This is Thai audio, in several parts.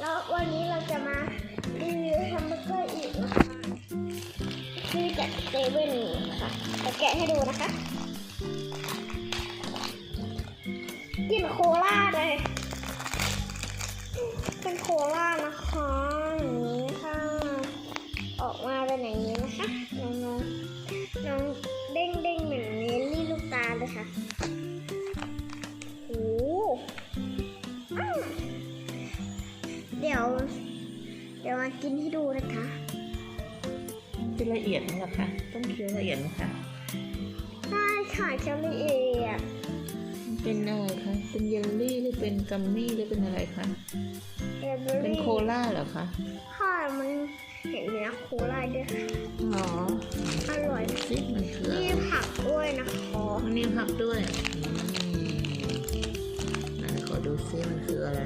แล้ววันนี้เราจะมารีวิวแฮมเบอร์เกอร์อีกนะคะซื้อจากเซเว่นค่ะจะแกะให้ดูนะคะกินโคลาเลย เป็นโคลานะคะอย่างนี้ค่ะ ออกมาเป็นอย่างนี้นะคะน้องน้องน้องเด้งเด้งเหมือนเนลลี่ลูกตาเลยค่ะ มากินให้ดูนะคะ เป็นละเอียดไหมล่ะคะต้องเคี้ยวละเอียดไหมคะได้ค่ะเชลลี่เอียดมันเป็นอะไรคะ เป็นเยลลี่หรือเป็นกัมมี่หรือเป็นอะไรคะเอเบอเป็นรี่โคล่าเหรอคะ ค่ะ มันเห็นเนื้อโคลาด้วยค่ะอ๋อ อร่อยซิมันคืออะไรมีผักด้วยนะคะมันมีผักด้วยอืมไหนขอดูซิมันคืออะไร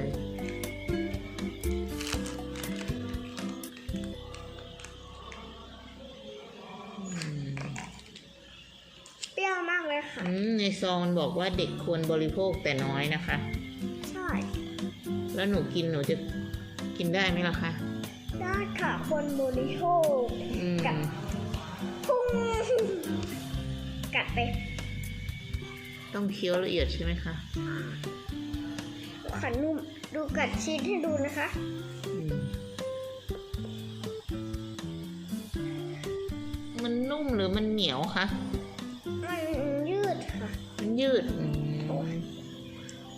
ค่ะ อืมในซองมันบอกว่าเด็กควรบริโภคแต่น้อยนะคะ ใช่ แล้วหนูกินหนูจะกินได้ไหมล่ะคะ ได้ค่ะคนบริโภคอืมกับพุ่งกัดไปต้องเคี้ยวละเอียดใช่ไหมคะขันนุ่มดูกัดชีสให้ดูนะคะอืมมันนุ่มหรือมันเหนียวคะมันยืดค่ะมัน ยืดอืม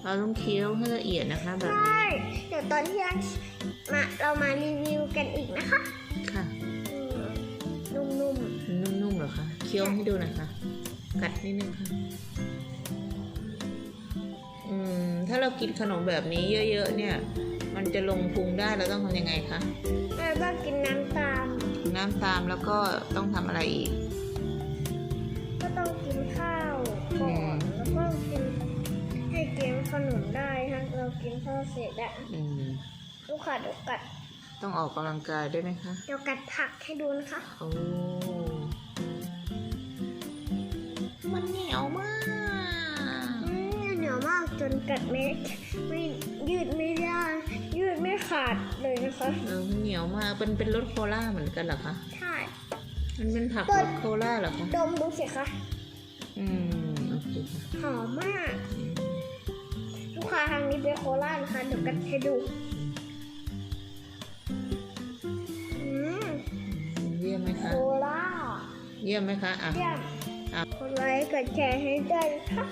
เราต้องเคี้ยวให้ละเอียดนะคะแบบใช่นี้เดี๋ยวตอนที่เรามาเรามารีวิวกันอีกนะคะ ค่ะอืมนุ่มมันนุ่มๆเหรอคะเคี้ยวให้ดูหนะคะกัดนิดนึงค่ะอืมถ้าเรากินขนมแบบนี้เยอะ ๆ เนี่ย มันจะลงพุงได้เราต้องทำยังไงคะๆแล้วก็กินน้ำตาม น้ำตามแล้วก็ต้องทำอะไรอีก ก็ต้องกินข้าวก่อนแล้วก็กินให้ กินขนมได้ถ้าเรากินข้าวเสร็จอะอืมลูกค่ะเดี๋ยวกัดต้องออกกำลังกายด้วยไหมคะ เดี๋ยวกัดผักให้ดูนะคะ โอ้ มันเหนียวมาก อืมเหนียวมากจนกัดไม่ไม่ยืดไม่ได้ยืดไม่ขาดเลยนะคะเออมันเหนียวมากเป็นเป็นรสโคล่าเหมือนกันเหรอคะ ใช่ มันเป็นผักรสโคล่าเหรอคะ ดมดูสิคะ อืม กค้าทางนี้เป็นโคราชนะคะเดี๋ยวกัดให้ดูอืมเยี่ยมไหมโคคะราชเยี่ยมไหมคะอะเยี่ยมอะกดไลค์กดแชร์ให้ด้วยนะคะ